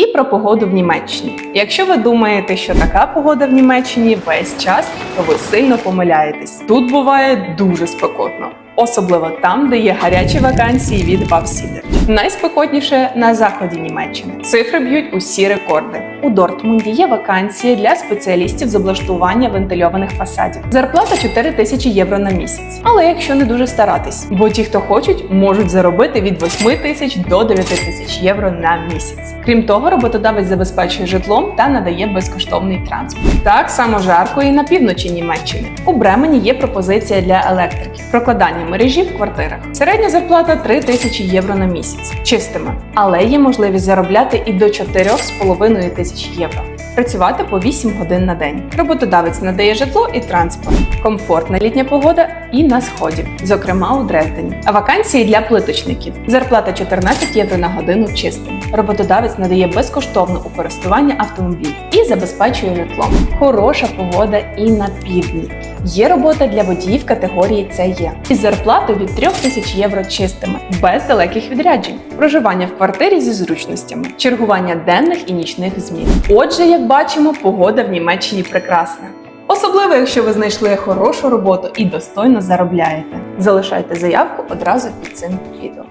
І про погоду в Німеччині. Якщо ви думаєте, що така погода в Німеччині весь час, то ви сильно помиляєтесь. Тут буває дуже спекотно, особливо там, де є гарячі вакансії від Бавсідер. Найспекотніше на заході Німеччини. Цифри б'ють усі рекорди. У Дортмунді є вакансії для спеціалістів з облаштування вентильованих фасадів. Зарплата 4 тисячі євро на місяць. Але якщо не дуже старатись, бо ті, хто хочуть, можуть заробити від 8 тисяч до 9 тисяч євро на місяць. Крім того, роботодавець забезпечує житлом та надає безкоштовний транспорт. Так само жарко і на півночі Німеччини. У Бремені є пропозиція для електриків прокладання мережі в квартирах. Середня зарплата 3 тисячі євро на місяць чистими, але є можливість заробляти і до 4,5 тисяч євро. Працювати по 8 годин на день. Роботодавець надає житло і транспорт, комфортна літня погода і на сході, зокрема у Дрездені. А вакансії для плиточників. Зарплата 14 євро на годину чистим. Роботодавець надає безкоштовне у користування автомобіль і забезпечує житлом. Хороша погода і на півдні. Є робота для водіїв категорії ЦЕ із зарплатою від 3 тисяч євро чистими, без далеких відряджень, проживання в квартирі зі зручностями, чергування денних і нічних змін. Отже, як бачимо, погода в Німеччині прекрасна. Особливо, якщо ви знайшли хорошу роботу і достойно заробляєте. Залишайте заявку одразу під цим відео.